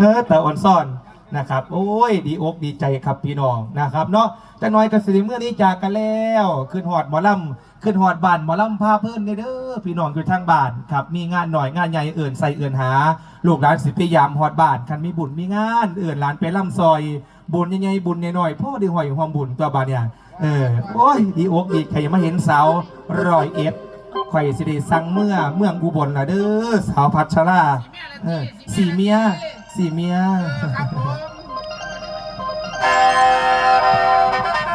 เออแต่อ่อนซ่อนนะครับโอ้ยดีอกดีใจครับพี่น้องนะครับเนาะแต่น้อยกสิริเมื่อนี้จากกันแล้วขึ้นหอดหมอลำขึ้นหอดบ้านหมอลำพาเพื่อนเด้อพี่น้องอยู่ทางบ้านครับมีงานหน่อยงานใหญ่เอื่นใส่เอื่นหา ลูกหลานสิพยายามหอดบ้านคันมีบุญมีงานเอื่นหลานไปล่ำซอย บุญใหญ่ๆบุญน้อยๆพ่อดีหอยความบุญตัวบาดเนี่ยเออโอ้ยดีอกดีใจมาเห็นสาวรอยเอ็ดข่อยสิได้สั่งเมื่อเมืองอุบลนะเด้อสาวพัชราเออสี่เมีย สี่เมีย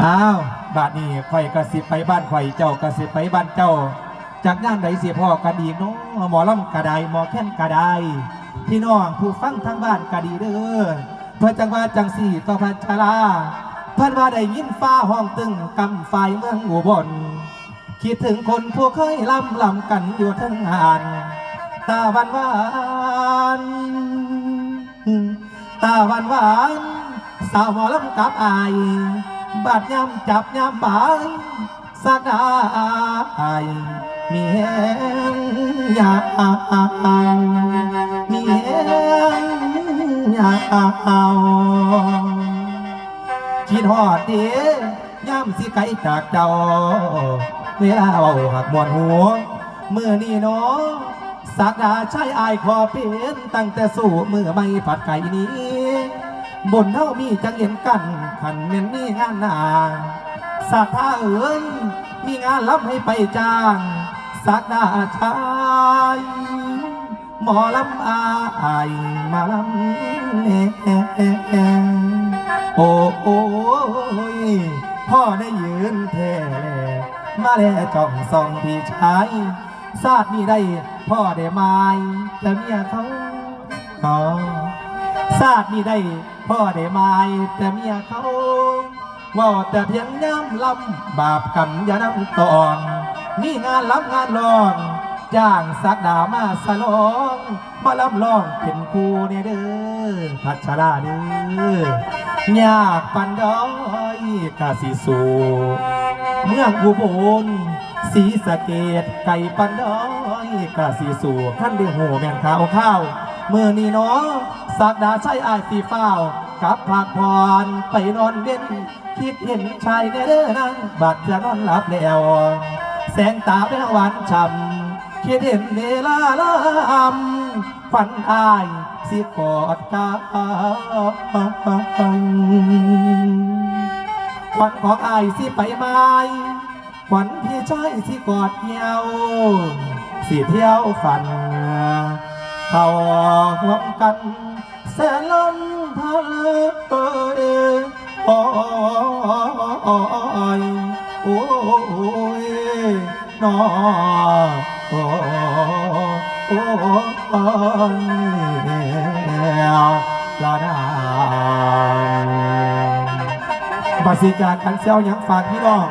อ้าวบาดนี้ข่อยกระสิบไปบ้านข่อยเจ้ากระสิบไปบ้านเจ้า จากงานใดเสียพ่อกันดีเนาะหมอลำกระไดหมอแค้นกระไดพี่น้องผู้ฟังทางบ้านกระดีเด้อเพื่อจังว่าจังสี่ต่อพัชราเพิ่นว่าได้ยินฟ้าห้องตึงกำไฟเมืองอุบลคิดถึงคนผู้เคยล่ำลำกันอยู่ทั้งหานตาวันหวาน ตาวันหวานสาวหมอลำกับอาย บาดยำจับยำบายสักดาอายมีแหงยาวมีแหงยาวคิดฮอดเดีย่ำสิไกลจากเจ้าเวลาเอาหักมวนหัวเมื่อนี่เนาะ สักดาใช้อายขอเป็นตั้งแต่สู่มือไม่ผัดไก่นี้ บนเท่ามีจังเห็นกันขันเม่นมีงานหนาสักท่าเอิญมีงานรับให้ไปจ้างสักดาชายหมอลำอายมาลำเนโอ้โอ้ยพ่อได้ยืนแท้แมาแลจ้องส่องพี่ชาย ซาดมีได้ พ่อได้ไม้แต่เมียเขาขอ๋อศาสตร์นี่ได้พ่อได้ไม้แต่เมียเขาว่าแต่เพียงย้ำลำบาปกรรมอย่านำตอนมีงานรับงานรอง จ้างสักดามาสลอง มาลำลองเป็นครูเนี่ยเด้อพัชราเด้อ ยากปันดอยกาสิสูเมืองอุบลสีสะเกตไก่ปันดอยกาสิสูขั้นได้หูแม่นข้าวข้าวมือนี่เนาะสักดาใช้อายสีฟ้าวกับผักพรไปนอนเว้นคิดเห็นชายเด้อนั่งบัดจะนอนหลับแล้ว แสงตาแป้งหวานฉ่ำคิดเห็นเวลาลำ ฝันอายสิกอดกายขวัญของอายสิไปไม้ขวัญพี่ชายสิกอดเหี่ยวสิเที่ยวฝัน เขาห่วมกันแสนลำพันเอ้ยโอ้ยโอ้ยนอ โอ้ยลาดาบาสิจากกันเซลยังฝากพี่น้อง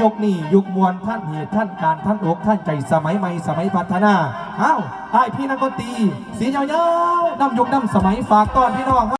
ยุคนี้ยุคมวลท่านเหตุท่านการท่านอกท่านใจสมัยใหม่สมัยพัฒนาอ้าวไอ้ายพี่นักดนตรีสียาวๆน้ำยุคนำสมัยฝากต้อนพี่น้อง